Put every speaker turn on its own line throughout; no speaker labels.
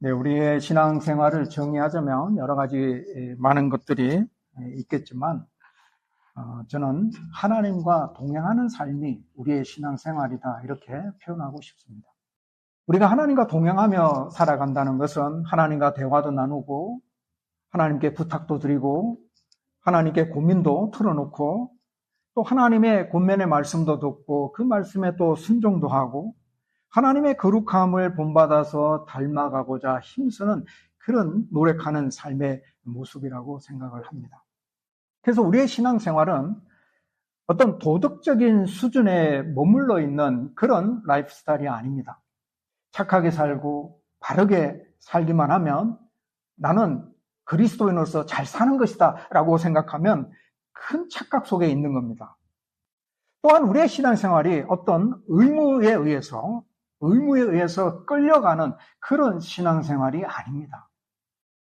네, 우리의 신앙생활을 정의하자면 여러 가지 많은 것들이 있겠지만 어, 저는 하나님과 동행하는 삶이 우리의 신앙생활이다 이렇게 표현하고 싶습니다. 우리가 하나님과 동행하며 살아간다는 것은 하나님과 대화도 나누고 하나님께 부탁도 드리고 하나님께 고민도 틀어놓고 또 하나님의 권면의 말씀도 듣고 그 말씀에 또 순종도 하고 하나님의 거룩함을 본받아서 닮아가고자 힘쓰는 그런 노력하는 삶의 모습이라고 생각을 합니다. 그래서 우리의 신앙생활은 어떤 도덕적인 수준에 머물러 있는 그런 라이프 스타일이 아닙니다. 착하게 살고 바르게 살기만 하면 나는 그리스도인으로서 잘 사는 것이다 라고 생각하면 큰 착각 속에 있는 겁니다. 또한 우리의 신앙생활이 어떤 의무에 의해서 의무에 의해서 끌려가는 그런 신앙생활이 아닙니다.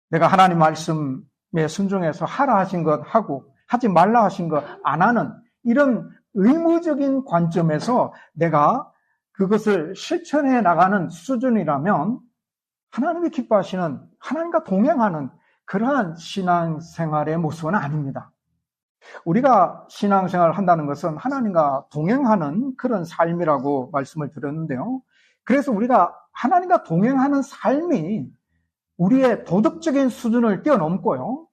내가 하나님 말씀에 순종해서 하라 하신 것 하고 하지 말라 하신 것 안 하는 이런 의무적인 관점에서 내가 그것을 실천해 나가는 수준이라면 하나님이 기뻐하시는 하나님과 동행하는 그러한 신앙생활의 모습은 아닙니다. 우리가 신앙생활을 한다는 것은 하나님과 동행하는 그런 삶이라고 말씀을 드렸는데요. 그래서 우리가 하나님과 동행하는 삶이 우리의 도덕적인 수준을 뛰어넘고요.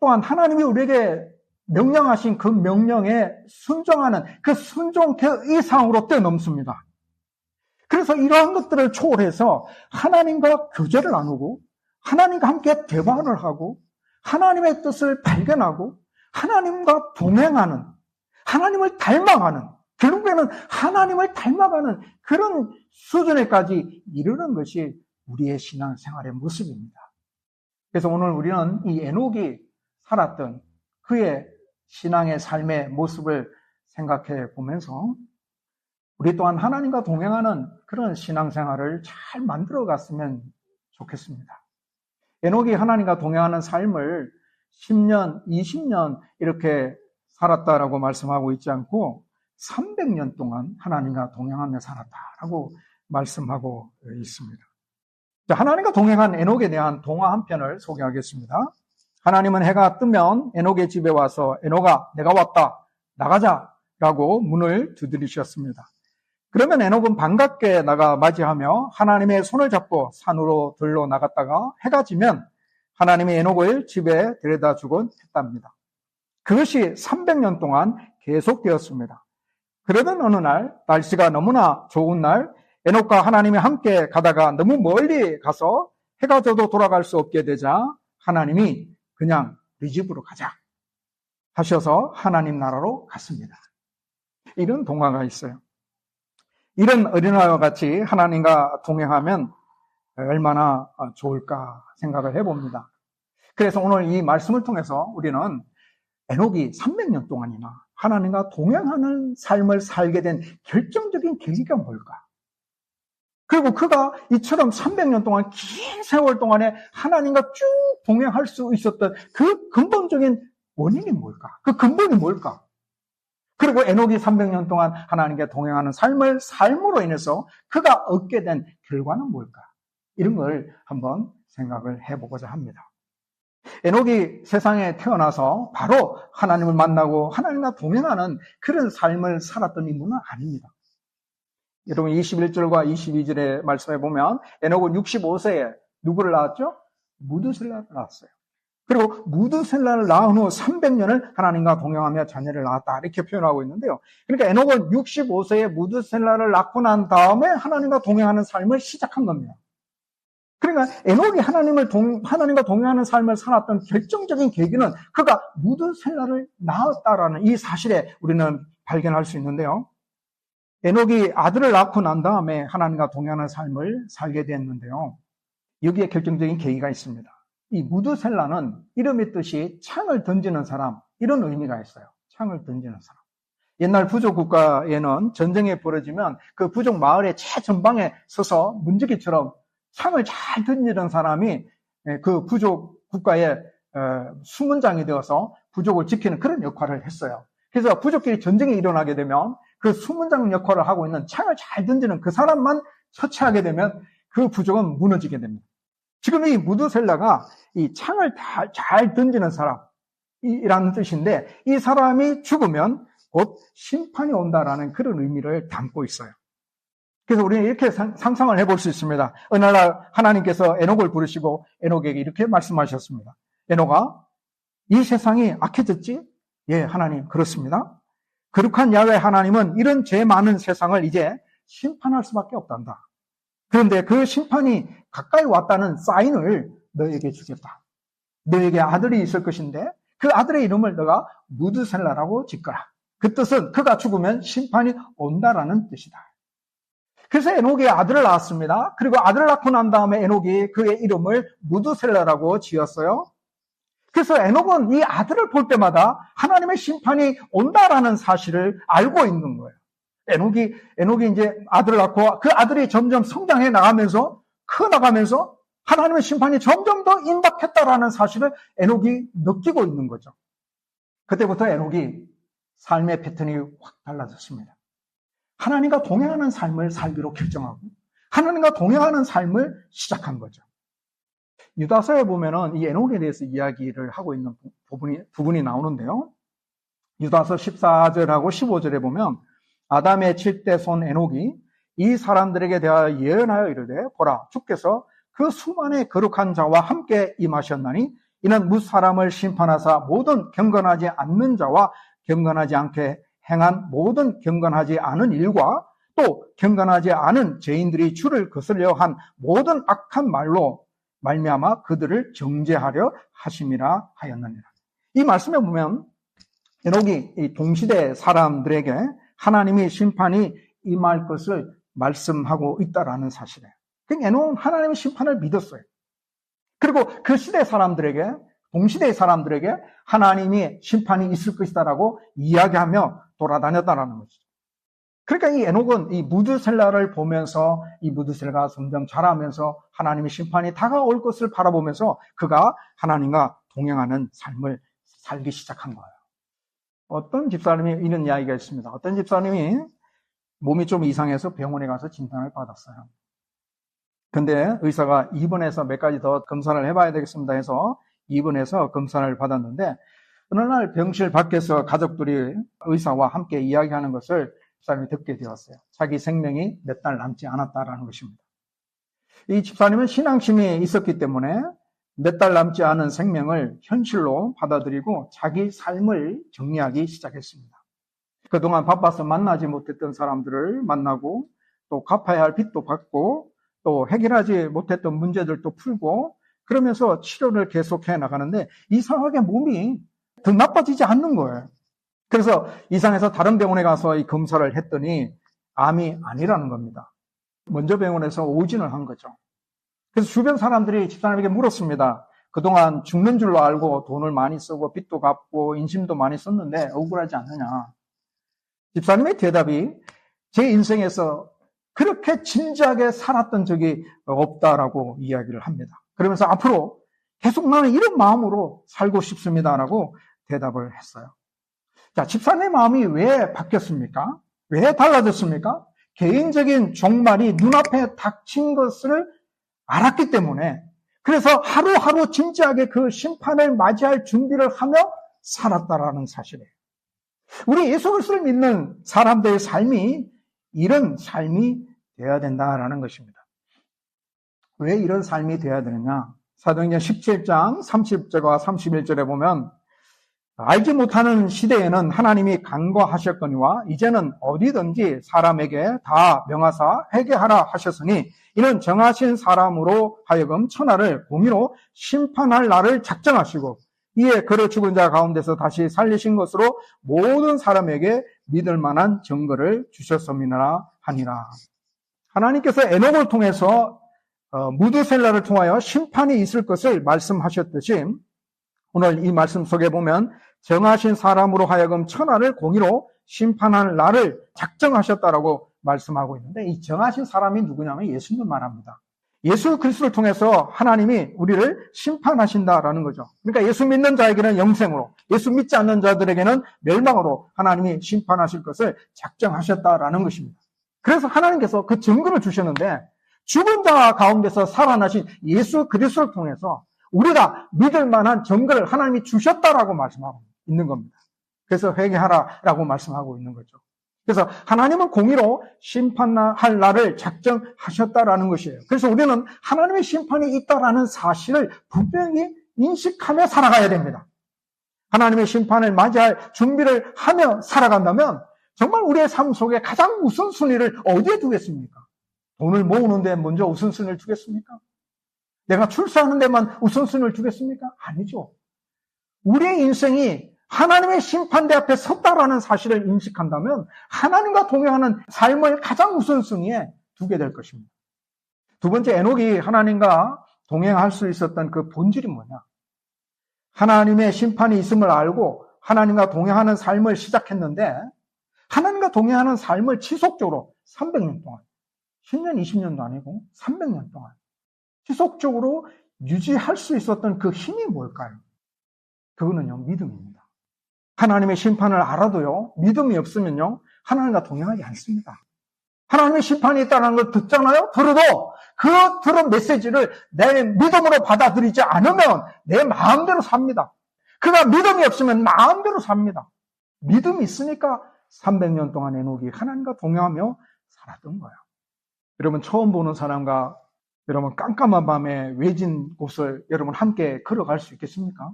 또한 하나님이 우리에게 명령하신 그 명령에 순종하는 그 순종 그 이상으로 뛰어넘습니다. 그래서 이러한 것들을 초월해서 하나님과 교제를 나누고 하나님과 함께 대화를 하고 하나님의 뜻을 발견하고 하나님과 동행하는 하나님을 닮아가는 결국에는 하나님을 닮아가는 그런 수준에까지 이르는 것이 우리의 신앙생활의 모습입니다. 그래서 오늘 우리는 이 에녹이 살았던 그의 신앙의 삶의 모습을 생각해 보면서 우리 또한 하나님과 동행하는 그런 신앙생활을 잘 만들어 갔으면 좋겠습니다. 에녹이 하나님과 동행하는 삶을 10년, 20년 이렇게 살았다라고 말씀하고 있지 않고 300년 동안 하나님과 동행하며 살았다라고 말씀하고 있습니다. 하나님과 동행한 에녹에 대한 동화 한 편을 소개하겠습니다. 하나님은 해가 뜨면 에녹의 집에 와서 에녹아 내가 왔다 나가자라고 문을 두드리셨습니다. 그러면 에녹은 반갑게 나가 맞이하며 하나님의 손을 잡고 산으로 들러 나갔다가 해가 지면 하나님이 에녹을 집에 데려다 주곤 했답니다. 그것이 300년 동안 계속되었습니다. 그러던 어느 날 날씨가 너무나 좋은 날 에녹과 하나님이 함께 가다가 너무 멀리 가서 해가 져도 돌아갈 수 없게 되자 하나님이 그냥 네 집으로 가자 하셔서 하나님 나라로 갔습니다. 이런 동화가 있어요. 이런 어린아이와 같이 하나님과 동행하면 얼마나 좋을까 생각을 해봅니다. 그래서 오늘 이 말씀을 통해서 우리는 에녹이 300년 동안이나 하나님과 동행하는 삶을 살게 된 결정적인 계기가 뭘까? 그리고 그가 이처럼 300년 동안 긴 세월 동안에 하나님과 쭉 동행할 수 있었던 그 근본적인 원인이 뭘까? 그 근본이 뭘까? 그리고 에녹이 300년 동안 하나님께 동행하는 삶을 삶으로 인해서 그가 얻게 된 결과는 뭘까? 이런 걸 한번 생각을 해보고자 합니다. 에녹이 세상에 태어나서 바로 하나님을 만나고 하나님과 동행하는 그런 삶을 살았던 인물은 아닙니다. 여러분 21절과 22절에 말씀해 보면 에녹은 65세에 누구를 낳았죠? 무드셀라를 낳았어요. 그리고 무드셀라를 낳은 후 300년을 하나님과 동행하며 자녀를 낳았다 이렇게 표현하고 있는데요. 그러니까 에녹은 65세에 무드셀라를 낳고 난 다음에 하나님과 동행하는 삶을 시작한 겁니다. 그러니까 에녹이 하나님을 동, 하나님과 동행하는 삶을 살았던 결정적인 계기는 그가 무드셀라를 낳았다라는 이 사실에 우리는 발견할 수 있는데요. 에녹이 아들을 낳고 난 다음에 하나님과 동행하는 삶을 살게 됐는데요. 여기에 결정적인 계기가 있습니다. 이 무드셀라는 이름의 뜻이 창을 던지는 사람 이런 의미가 있어요. 창을 던지는 사람. 옛날 부족 국가에는 전쟁이 벌어지면 그 부족 마을의 최전방에 서서 문지기처럼 창을 잘 던지는 사람이 예, 그 부족 국가의 어, 수문장이 되어서 부족을 지키는 그런 역할을 했어요. 그래서 부족끼리 전쟁이 일어나게 되면 그 수문장 역할을 하고 있는 창을 잘 던지는 그 사람만 처치하게 되면 그 부족은 무너지게 됩니다. 지금 이 무드셀라가 이 창을 다- 잘 던지는 사람이라는 뜻인데 이 사람이 죽으면 곧 심판이 온다라는 그런 의미를 담고 있어요. 그래서 우리는 이렇게 상- 상상을 해볼 수 있습니다. 어느 날 하나님께서 에녹을 부르시고 에녹에게 이렇게 말씀하셨습니다. 에녹아, 이 세상이 악해졌지? 예, 하나님, 그렇습니다. 거룩한 야외 하나님은 이런 죄 많은 세상을 이제 심판할 수밖에 없단다. 그런데 그 심판이 가까이 왔다는 사인을 너에게 주겠다. 너에게 아들이 있을 것인데 그 아들의 이름을 너가 무드셀라라고 짓거라. 그 뜻은 그가 죽으면 심판이 온다라는 뜻이다. 그래서 에녹이 아들을 낳았습니다. 그리고 아들을 낳고 난 다음에 에녹이 그의 이름을 무드셀라라고 지었어요. 그래서 에녹은 이 아들을 볼 때마다 하나님의 심판이 온다라는 사실을 알고 있는 거예요. 에녹이 에녹이 이제 아들을 낳고 그 아들이 점점 성장해 나가면서 커 나가면서 하나님의 심판이 점점 더 임박했다라는 사실을 에녹이 느끼고 있는 거죠. 그때부터 에녹이 삶의 패턴이 확 달라졌습니다. 하나님과 동행하는 삶을 살기로 결정하고 하나님과 동행하는 삶을 시작한 거죠. 유다서에 보면은 이 에녹에 대해서 이야기를 하고 있는 부분이, 부분이 나오는데요. 유다서 14절하고 15절에 보면 아담의 7대 손 에녹이 이 사람들에게 대하여 예언하여 이르되 보라 주께서 그 수만의 거룩한 자와 함께 임하셨나니 이는 무사람을 심판하사 모든 경건하지 않는 자와 경건하지 않게 행한 모든 경건하지 않은 일과 또 경건하지 않은 죄인들이 주를 거슬려 한 모든 악한 말로 말미암아 그들을 정죄하려 하심이라 하였느니라. 이 말씀에 보면 에녹이 이 동시대 사람들에게 하나님이 심판이 임할 것을 말씀하고 있다라는 사실이에요. 그러니까 에녹은 하나님의 심판을 믿었어요. 그리고 그 시대 사람들에게 동시대의 사람들에게 하나님이 심판이 있을 것이다라고 이야기하며 돌아다녔다라는 거죠. 그러니까 이 에녹은 이 무드셀라를 보면서 이 무드셀라가 점점 자라면서 하나님의 심판이 다가올 것을 바라보면서 그가 하나님과 동행하는 삶을 살기 시작한 거예요. 어떤 집사님이 이런 이야기가 있습니다. 어떤 집사님이 몸이 좀 이상해서 병원에 가서 진단을 받았어요. 근데 의사가 입원해서 몇 가지 더 검사를 해봐야 되겠습니다 해서 입원해서 검사를 받았는데 어느 날 병실 밖에서 가족들이 의사와 함께 이야기하는 것을 집사님이 듣게 되었어요. 자기 생명이 몇 달 남지 않았다라는 것입니다. 이 집사님은 신앙심이 있었기 때문에 몇 달 남지 않은 생명을 현실로 받아들이고 자기 삶을 정리하기 시작했습니다. 그동안 바빠서 만나지 못했던 사람들을 만나고 또 갚아야 할 빚도 받고 또 해결하지 못했던 문제들도 풀고 그러면서 치료를 계속해 나가는데 이상하게 몸이 더 나빠지지 않는 거예요. 그래서 이상해서 다른 병원에 가서 이 검사를 했더니 암이 아니라는 겁니다. 먼저 병원에서 오진을 한 거죠. 그래서 주변 사람들이 집사람에게 물었습니다. 그동안 죽는 줄로 알고 돈을 많이 쓰고 빚도 갚고 인심도 많이 썼는데 억울하지 않느냐. 집사님의 대답이 제 인생에서 그렇게 진지하게 살았던 적이 없다라고 이야기를 합니다. 그러면서 앞으로 계속 나는 이런 마음으로 살고 싶습니다라고 대답을 했어요. 자, 집사님의 마음이 왜 바뀌었습니까? 왜 달라졌습니까? 개인적인 종말이 눈앞에 닥친 것을 알았기 때문에 그래서 하루하루 진지하게 그 심판을 맞이할 준비를 하며 살았다라는 사실이에요. 우리 예수 그리스도를 믿는 사람들의 삶이 이런 삶이 되어야 된다라는 것입니다. 왜 이런 삶이 되어야 되느냐? 사도행전 17장 30절과 31절에 보면 알지 못하는 시대에는 하나님이 간과하셨거니와 이제는 어디든지 사람에게 다 명하사 회개하라 하셨으니 이는 정하신 사람으로 하여금 천하를 공의로 심판할 날을 작정하시고 이에 그를 죽은 자 가운데서 다시 살리신 것으로 모든 사람에게 믿을 만한 증거를 주셨음이라 하니라. 하나님께서 에녹을 통해서 어, 무드셀라를 통하여 심판이 있을 것을 말씀하셨듯이 오늘 이 말씀 속에 보면 정하신 사람으로 하여금 천하를 공의로 심판할 날을 작정하셨다라고 말씀하고 있는데 이 정하신 사람이 누구냐면 예수님 말합니다. 예수 그리스도를 통해서 하나님이 우리를 심판하신다라는 거죠. 그러니까 예수 믿는 자에게는 영생으로, 예수 믿지 않는 자들에게는 멸망으로 하나님이 심판하실 것을 작정하셨다라는 것입니다. 그래서 하나님께서 그 증거를 주셨는데 죽은 자 가운데서 살아나신 예수 그리스도를 통해서 우리가 믿을 만한 증거를 하나님이 주셨다라고 말씀하고 있는 겁니다. 그래서 회개하라라고 말씀하고 있는 거죠. 그래서 하나님은 공의로 심판할 날을 작정하셨다라는 것이에요. 그래서 우리는 하나님의 심판이 있다라는 사실을 분명히 인식하며 살아가야 됩니다. 하나님의 심판을 맞이할 준비를 하며 살아간다면 정말 우리의 삶 속에 가장 우선순위를 어디에 두겠습니까? 돈을 모으는데 먼저 우선순위를 두겠습니까? 내가 출세하는 데만 우선순위를 두겠습니까? 아니죠. 우리의 인생이 하나님의 심판대 앞에 섰다라는 사실을 인식한다면 하나님과 동행하는 삶을 가장 우선순위에 두게 될 것입니다. 두 번째, 에녹이 하나님과 동행할 수 있었던 그 본질이 뭐냐? 하나님의 심판이 있음을 알고 하나님과 동행하는 삶을 시작했는데 하나님과 동행하는 삶을 지속적으로 300년 동안 10년, 20년도 아니고 300년 동안 지속적으로 유지할 수 있었던 그 힘이 뭘까요? 그거는요, 믿음입니다. 하나님의 심판을 알아도요, 믿음이 없으면요, 하나님과 동행하지 않습니다. 하나님의 심판이 있다는 걸 듣잖아요? 들어도 그 들은 메시지를 내 믿음으로 받아들이지 않으면 내 마음대로 삽니다. 그가 믿음이 없으면 마음대로 삽니다. 믿음이 있으니까 300년 동안 에녹이 하나님과 동행하며 살았던 거예요. 여러분 처음 보는 사람과 여러분 깜깜한 밤에 외진 곳을 여러분 함께 걸어갈 수 있겠습니까?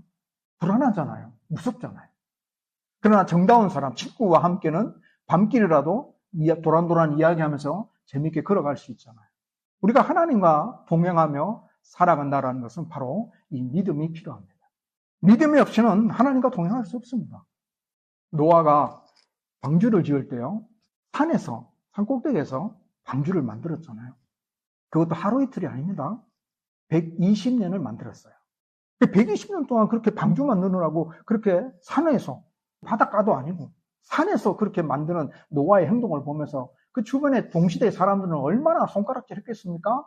불안하잖아요. 무섭잖아요. 그러나 정다운 사람, 친구와 함께는 밤길이라도 도란도란 이야기하면서 재밌게 걸어갈 수 있잖아요. 우리가 하나님과 동행하며 살아간다는 것은 바로 이 믿음이 필요합니다. 믿음이 없이는 하나님과 동행할 수 없습니다. 노아가 방주를 지을 때요, 산에서, 산 꼭대기에서 방주를 만들었잖아요. 그것도 하루 이틀이 아닙니다. 120년을 만들었어요. 120년 동안 그렇게 방주 만드느라고 그렇게 산에서 바닷가도 아니고 산에서 그렇게 만드는 노아의 행동을 보면서 그 주변에 동시대 사람들은 얼마나 손가락질 했겠습니까?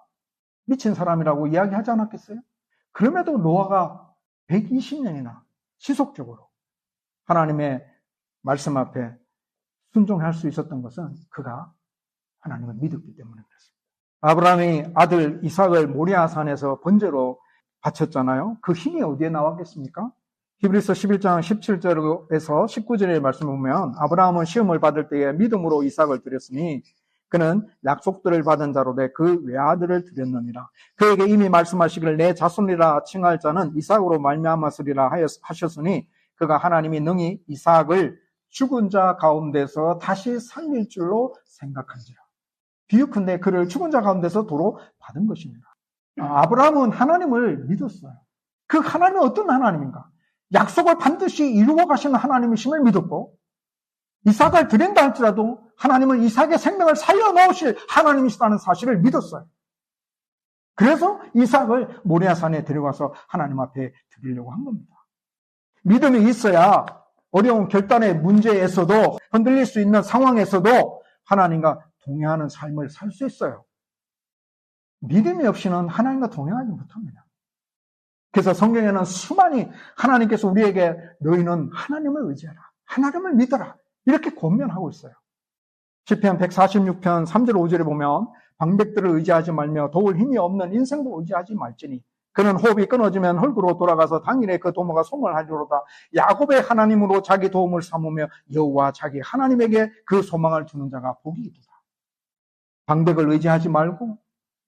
미친 사람이라고 이야기하지 않았겠어요? 그럼에도 노아가 120년이나 지속적으로 하나님의 말씀 앞에 순종할 수 있었던 것은 그가 하나님을 믿었기 때문에 그렇습니다. 아브라함이 아들 이삭을 모리아산에서 번제로 바쳤잖아요. 그 힘이 어디에 나왔겠습니까? 히브리서 11장 17절에서 19절의 말씀을 보면 아브라함은 시험을 받을 때에 믿음으로 이삭을 드렸으니 그는 약속들을 받은 자로 돼그 외아들을 드렸느니라. 그에게 이미 말씀하시기를 내 자손이라 칭할 자는 이삭으로 말미암았으리라 하셨으니 그가 하나님이 능히 이삭을 죽은 자 가운데서 다시 살릴 줄로 생각한지라. 비유컨대 그를 죽은 자 가운데서 도로 받은 것입니다. 아브라함은 하나님을 믿었어요. 그 하나님은 어떤 하나님인가? 약속을 반드시 이루어 가시는 하나님이심을 믿었고 이삭을 드린다 할지라도 하나님은 이삭의 생명을 살려놓으실 하나님이시다는 사실을 믿었어요. 그래서 이삭을 모리아산에 데려가서 하나님 앞에 드리려고 한 겁니다. 믿음이 있어야 어려운 결단의 문제에서도 흔들릴 수 있는 상황에서도 하나님과 동행하는 삶을 살 수 있어요. 믿음이 없이는 하나님과 동행하지 못합니다. 그래서 성경에는 수많이 하나님께서 우리에게 너희는 하나님을 의지하라. 하나님을 믿어라. 이렇게 권면하고 있어요. 시편 146편 3절 5절에 보면 방백들을 의지하지 말며 도울 힘이 없는 인생도 의지하지 말지니 그는 호흡이 끊어지면 헐구로 돌아가서 당일에 그 도모가 송을 하리로다. 야곱의 하나님으로 자기 도움을 삼으며 여호와 자기 하나님에게 그 소망을 주는 자가 복이 있다. 방백을 의지하지 말고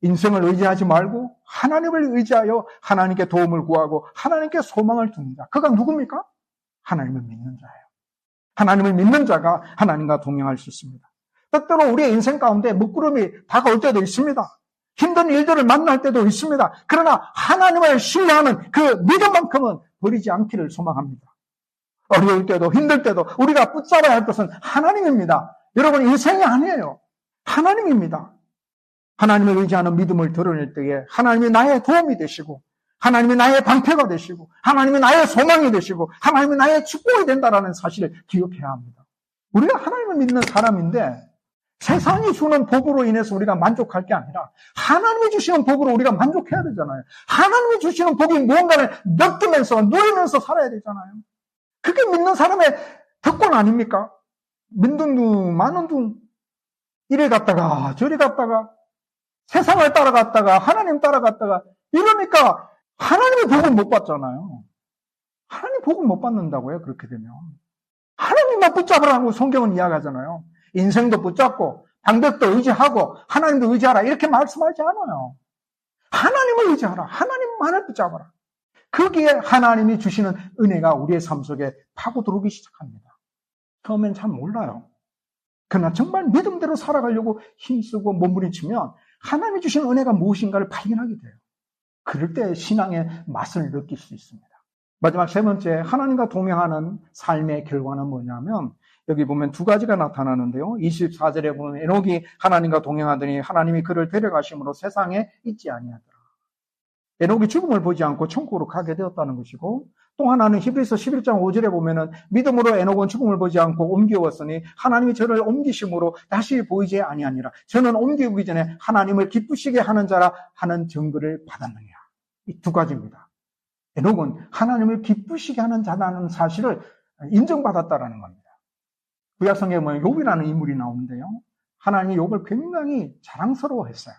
인생을 의지하지 말고 하나님을 의지하여 하나님께 도움을 구하고 하나님께 소망을 자. 그가 누굽니까? 하나님을 믿는 자예요. 하나님을 믿는 자가 하나님과 동행할 수 있습니다. 때때로 우리의 인생 가운데 먹구름이 다가올 때도 있습니다. 힘든 일들을 만날 때도 있습니다. 그러나 하나님을 신뢰하는 그 믿음만큼은 버리지 않기를 소망합니다. 어려울 때도 힘들 때도 우리가 붙잡아야 할 것은 하나님입니다. 여러분 인생이 아니에요. 하나님입니다. 하나님을 의지하는 믿음을 드러낼 때에 하나님이 나의 도움이 되시고 하나님이 나의 방패가 되시고 하나님이 나의 소망이 되시고 하나님이 나의 축복이 된다라는 사실을 기억해야 합니다. 우리가 하나님을 믿는 사람인데 세상이 주는 복으로 인해서 우리가 만족할 게 아니라 하나님이 주시는 복으로 우리가 만족해야 되잖아요. 하나님이 주시는 복이 무언가를 느끼면서 누리면서 살아야 되잖아요. 그게 믿는 사람의 특권 아닙니까? 민둥둥 마는 둥 이래 갔다가 저리 갔다가 세상을 따라갔다가 하나님 따라갔다가 이러니까 하나님의 복은 못 받잖아요. 하나님 복은 못 받는다고요. 그렇게 되면 하나님만 붙잡으라고 성경은 이야기하잖아요. 인생도 붙잡고 방법도 의지하고 하나님도 의지하라 이렇게 말씀하지 않아요. 하나님을 의지하라. 하나님만을 붙잡아라. 거기에 하나님이 주시는 은혜가 우리의 삶 속에 파고 들어오기 시작합니다. 처음엔 잘 몰라요. 그러나 정말 믿음대로 살아가려고 힘쓰고 몸부림치면 하나님이 주신 은혜가 무엇인가를 발견하게 돼요. 그럴 때 신앙의 맛을 느낄 수 있습니다. 마지막 세 번째, 하나님과 동행하는 삶의 결과는 뭐냐면, 여기 보면 두 가지가 나타나는데요. 24절에 보면 에녹이 하나님과 동행하더니 하나님이 그를 데려가심으로 세상에 있지 아니하더라. 에녹이 죽음을 보지 않고 천국으로 가게 되었다는 것이고 또 하나는 히브리서 11장 5절에 보면은 믿음으로 에녹은 죽음을 보지 않고 옮겨왔으니 하나님이 저를 옮기심으로 다시 보이지 아니하니라. 저는 옮기기 전에 하나님을 기쁘시게 하는 자라 하는 증거를 받았느냐. 이 두 가지입니다. 에녹은 하나님을 기쁘시게 하는 자라는 사실을 인정받았다라는 겁니다. 구약성경에 보면 욥이라는 인물이 나오는데요. 하나님이 욥을 굉장히 자랑스러워했어요.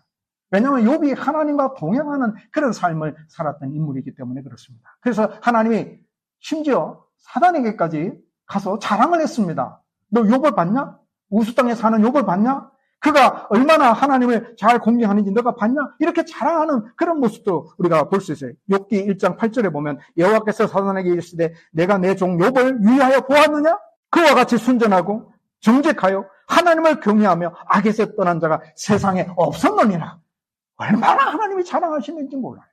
왜냐하면 욥이 하나님과 동행하는 그런 삶을 살았던 인물이기 때문에 그렇습니다. 그래서 하나님이 심지어 사단에게까지 가서 자랑을 했습니다. 너 욥을 봤냐? 우수 땅에 사는 욥을 봤냐? 그가 얼마나 하나님을 잘 공경하는지 너가 봤냐? 이렇게 자랑하는 그런 모습도 우리가 볼 수 있어요. 욥기 1장 8절에 보면 여호와께서 사단에게 이르시되 내가 내 종 욥을 위하여 보았느냐? 그와 같이 순전하고 정직하여 하나님을 경외하며 악에서 떠난 자가 세상에 없었느니라. 얼마나 하나님이 자랑하시는지 몰라요.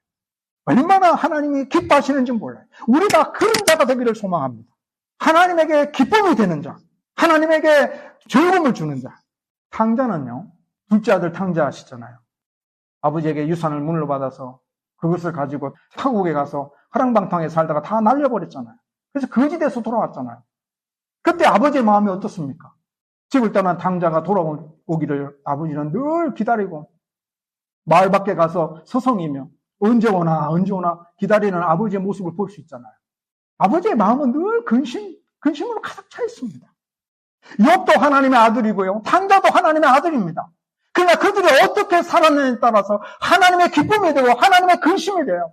얼마나 하나님이 기뻐하시는지 몰라요. 우리가 그런 자가 되기를 소망합니다. 하나님에게 기쁨이 되는 자, 하나님에게 즐거움을 주는 자. 탕자는요, 둘째 아들 탕자하시잖아요. 아버지에게 유산을 물러받아서 그것을 가지고 타국에 가서 허랑방탕에 살다가 다 날려버렸잖아요. 그래서 거지 돼서 돌아왔잖아요. 그때 아버지의 마음이 어떻습니까? 집을 떠난 탕자가 돌아오기를 아버지는 늘 기다리고 마을 밖에 가서 서성이며 언제 오나 언제 오나 기다리는 아버지의 모습을 볼 수 있잖아요. 아버지의 마음은 늘 근심, 근심으로 가득 차 있습니다. 욥도 하나님의 아들이고요. 탕자도 하나님의 아들입니다. 그러나 그들이 어떻게 살았느냐에 따라서 하나님의 기쁨이 되고 하나님의 근심이 돼요.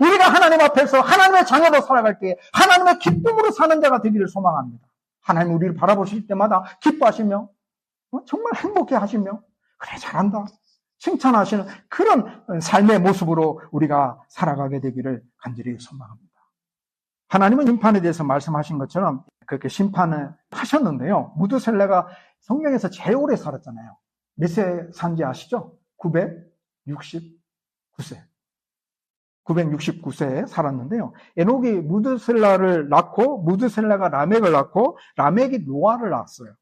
우리가 하나님 앞에서 하나님의 자녀로 살아갈 때 하나님의 기쁨으로 사는 자가 되기를 소망합니다. 하나님 우리를 바라보실 때마다 기뻐하시며 어, 정말 행복해 하시며 그래 잘한다 칭찬하시는 그런 삶의 모습으로 우리가 살아가게 되기를 간절히 소망합니다. 하나님은 심판에 대해서 말씀하신 것처럼 그렇게 심판을 하셨는데요. 무드셀레가 성경에서 제일 오래 살았잖아요. 몇 세 산지 아시죠? 969세. 969세에 살았는데요. 에녹이 무드셀라를 낳고 무드셀라가 라멕을 낳고 라멕이 노아를 낳았어요.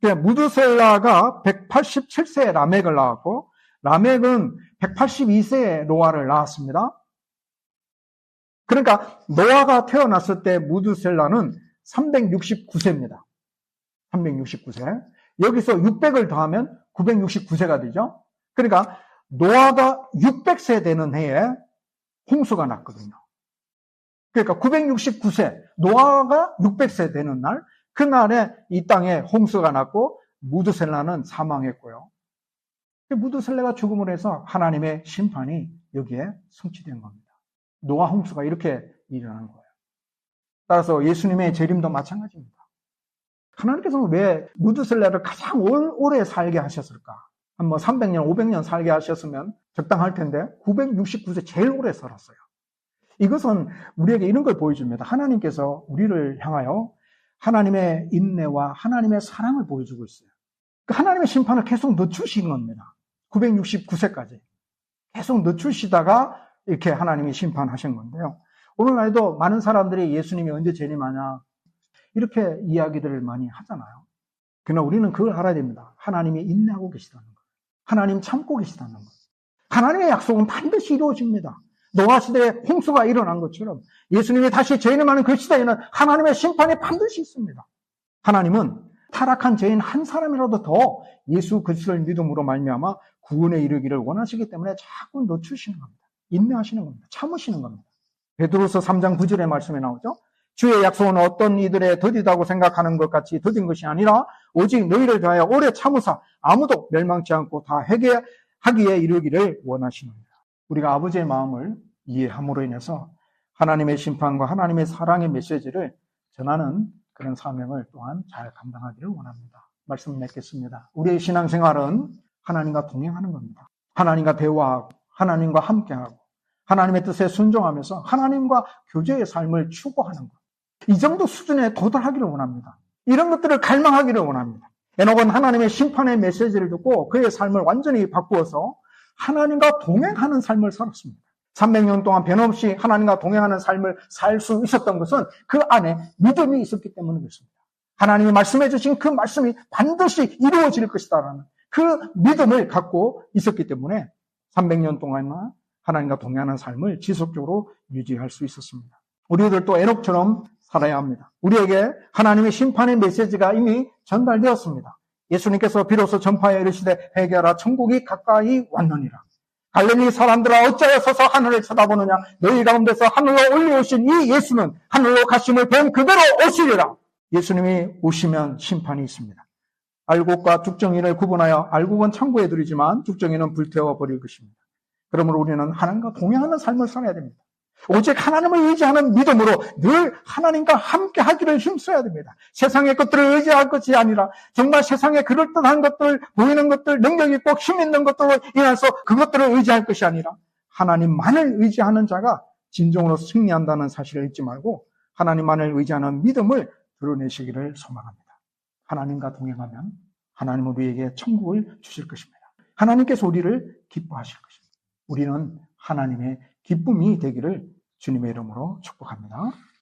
그러니까 무드셀라가 187세에 라멕을 낳았고 라멕은 182세에 노아를 낳았습니다. 그러니까 노아가 태어났을 때 무드셀라는 369세입니다. 369세. 여기서 600을 더하면 969세가 되죠. 그러니까 노아가 600세 되는 해에 홍수가 났거든요. 그러니까 969세, 노아가 600세 되는 날, 그날에 이 땅에 홍수가 났고 무드셀라는 사망했고요. 무드셀라가 죽음을 해서 하나님의 심판이 여기에 성취된 겁니다. 노아 홍수가 이렇게 일어난 거예요. 따라서 예수님의 재림도 마찬가지입니다. 하나님께서는 왜 무드셀라를 가장 오래 살게 하셨을까? 한뭐 300년, 500년 살게 하셨으면 적당할 텐데 969세 제일 오래 살았어요. 이것은 우리에게 이런 걸 보여줍니다. 하나님께서 우리를 향하여 하나님의 인내와 하나님의 사랑을 보여주고 있어요. 그 하나님의 심판을 계속 늦추신 겁니다. 969세까지. 계속 늦추시다가 이렇게 하나님이 심판하신 건데요. 오늘날에도 많은 사람들이 예수님이 언제 재림하냐 이렇게 이야기들을 많이 하잖아요. 그러나 우리는 그걸 알아야 됩니다. 하나님이 인내하고 계시다는 거. 하나님 참고 계시다는 것. 하나님의 약속은 반드시 이루어집니다. 노아 시대에 홍수가 일어난 것처럼 예수님이 다시 죄인을 하는 그 시대에는 하나님의 심판이 반드시 있습니다. 하나님은 타락한 죄인 한 사람이라도 더 예수 그리스도를 믿음으로 말미암아 구원에 이르기를 원하시기 때문에 자꾸 늦추시는 겁니다. 인내하시는 겁니다. 참으시는 겁니다. 베드로서 3장 9절의 말씀에 나오죠. 주의 약속은 어떤 이들의 더디다고 생각하는 것 같이 더딘 것이 아니라 오직 너희를 위하여 오래 참으사 아무도 멸망치 않고 다 회개하기에 이르기를 원하시느니라. 우리가 아버지의 마음을 이해함으로 인해서 하나님의 심판과 하나님의 사랑의 메시지를 전하는 그런 사명을 또한 잘 감당하기를 원합니다. 말씀 맺겠습니다. 우리의 신앙생활은 하나님과 동행하는 겁니다. 하나님과 대화하고 하나님과 함께하고 하나님의 뜻에 순종하면서 하나님과 교제의 삶을 추구하는 것. 이 정도 수준에 도달하기를 원합니다. 이런 것들을 갈망하기를 원합니다. 에녹은 하나님의 심판의 메시지를 듣고 그의 삶을 완전히 바꾸어서 하나님과 동행하는 삶을 살았습니다. 300년 동안 변함없이 하나님과 동행하는 삶을 살 수 있었던 것은 그 안에 믿음이 있었기 때문에 그렇습니다. 하나님이 말씀해 주신 그 말씀이 반드시 이루어질 것이다라는 그 믿음을 갖고 있었기 때문에 300년 동안이나 하나님과 동행하는 삶을 지속적으로 유지할 수 있었습니다. 우리들도 에녹처럼 살아야 합니다. 우리에게 하나님의 심판의 메시지가 이미 전달되었습니다. 예수님께서 비로소 전파에 이르시되 회개하라 천국이 가까이 왔느니라. 갈릴리 사람들아 어찌하여 서서 하늘을 쳐다보느냐 너희 가운데서 하늘로 올려오신 이 예수는 하늘로 가심을 본 그대로 오시리라. 예수님이 오시면 심판이 있습니다. 알곡과 죽정이를 구분하여 알곡은 창고에 들이지만 죽정이는 불태워 버릴 것입니다. 그러므로 우리는 하나님과 동행하는 삶을 살아야 됩니다. 오직 하나님을 의지하는 믿음으로 늘 하나님과 함께 하기를 힘써야 됩니다. 세상의 것들을 의지할 것이 아니라 정말 세상에 그럴듯한 것들, 보이는 것들, 능력 있고 힘 있는 것들로 인해서 그것들을 의지할 것이 아니라 하나님만을 의지하는 자가 진정으로 승리한다는 사실을 잊지 말고 하나님만을 의지하는 믿음을 드러내시기를 소망합니다. 하나님과 동행하면 하나님은 우리에게 천국을 주실 것입니다. 하나님께서 우리를 기뻐하실 것입니다. 우리는 하나님의 기쁨이 되기를 주님의 이름으로 축복합니다.